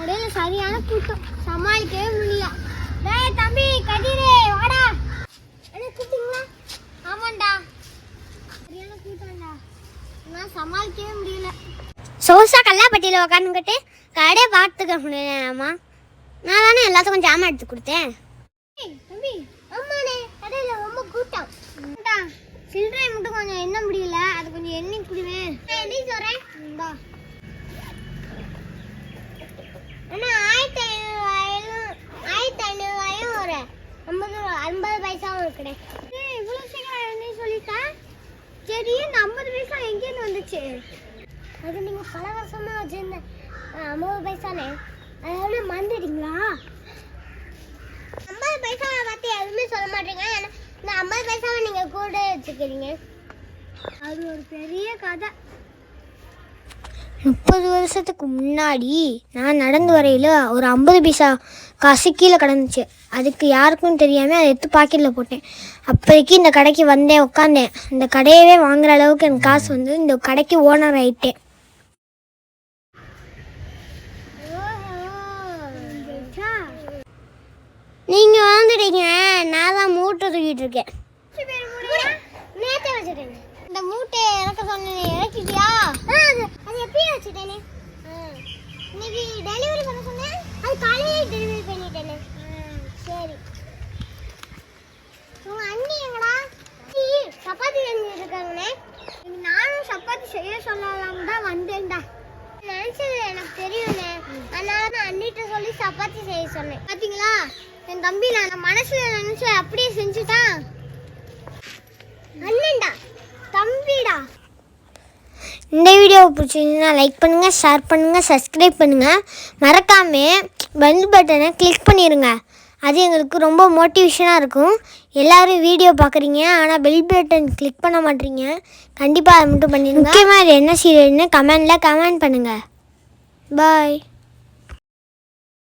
கடையில சரியான கூட்டம் சமாளிக்கவே முடியல. டேய் தம்பி கதிரே வாடா. என்ன கூட்டிங்களா ஆமாண்டா. சரியான கூட்டம்டா நான் சமாளிக்கவே முடியல. சோசா கல்லாப்பட்டியில் உக்காந்துக்கிட்டு கடையை பார்த்துக்க முடியலம்மா நான் தானே எல்லாத்துக்கும் ஜாமான் எடுத்து கொடுத்தேன். தம்பி ஆமாண்ணே கடையில் ரொம்ப கூட்டம். சில்லறை மட்டும் கொஞ்சம் எண்ண முடியல. அது கொஞ்சம் எண்ணி குடிவேன் எண்ணி சொல்கிறேன் இந்தா அண்ணா ஆயிரத்தி ஐநூறுவாயும் ஆயிரத்தி ஐநூறுவாயும் ஒரு ஐம்பது ரூபா- ஐம்பது பைசாவும் இவ்வளோ சீக்கிரம் என்ன சொல்லிட்டேன் சரி இந்த ஐம்பது பைசா எங்கேருந்து வந்துச்சு? அது நீங்கள் பல வருஷமாக வச்சுருந்தேன் ஐம்பது பைசானே. அதோட மறந்துட்டீங்களா? ஐம்பது பைசாவை பார்த்து எதுவுமே சொல்ல மாட்டீங்க. ஏன்னா இந்த ஐம்பது பைசாவை நீங்கள் கூட வச்சுக்கிறீங்க அது ஒரு பெரிய கதை. முப்பது வருஷத்துக்கு முன்னாடி நான் நடந்து வரையில் ஒரு ஐம்பது பைசா காசு கீழே கிடந்துச்சு. அதுக்கு யாருக்கும் தெரியாமல் அதை எடுத்து பாக்கெட்டில் போட்டேன். அப்போதைக்கு இந்த கடைக்கு வந்தேன் உட்காந்தேன் இந்த கடையவே வாங்குற அளவுக்கு எனக்கு காசு வந்து இந்த கடைக்கு ஓனர் ஆயிட்டேன். நீங்கள் வந்துட்டீங்க நான் தான் மூட்டை தூக்கிட்டு இருக்கேன். இந்த மூட்டையை இறக்க சொன்னேன் இறக்கிட்டியா? எப்பயும் வச்சுட்டேனே இன்னைக்கு டெலிவரி பண்ண சொன்னேன். அது காலையிலே டெலிவரி பண்ணிட்டேனே. சரி. உங்க அண்ணி எங்கடா? சப்பாத்தி செஞ்சுட்டு இருக்காங்கண்ணே நானும் சப்பாத்தி செய்ய சொல்லலாம் தான் வந்தேன்டா. நினைச்சது எனக்கு தெரியும்ண்ணே அதனால தான் அண்ணிட்ட சொல்லி சப்பாத்தி செய்ய சொன்னேன். பாத்தீங்களா? என் தம்பி நான் மனசுல நினைச்ச அப்படியே செஞ்சுட்டான். இந்த வீடியோ பிடிச்சிருந்தா லைக் பண்ணுங்கள் ஷேர் பண்ணுங்கள் சப்ஸ்கிரைப் பண்ணுங்கள் மறக்காமல் பெல் பட்டனை கிளிக் பண்ணிடுங்க அது எங்களுக்கு ரொம்ப மோட்டிவேஷனாக இருக்கும். எல்லாரும் வீடியோ பார்க்குறீங்க ஆனால் பெல் பட்டன் கிளிக் பண்ண மாட்டீங்க. கண்டிப்பாக அதை மட்டும் பண்ணிடுங்க முக்கியமாக இது என்ன சீரியல்னு கமெண்டில் கமெண்ட் பண்ணுங்கள் பாய்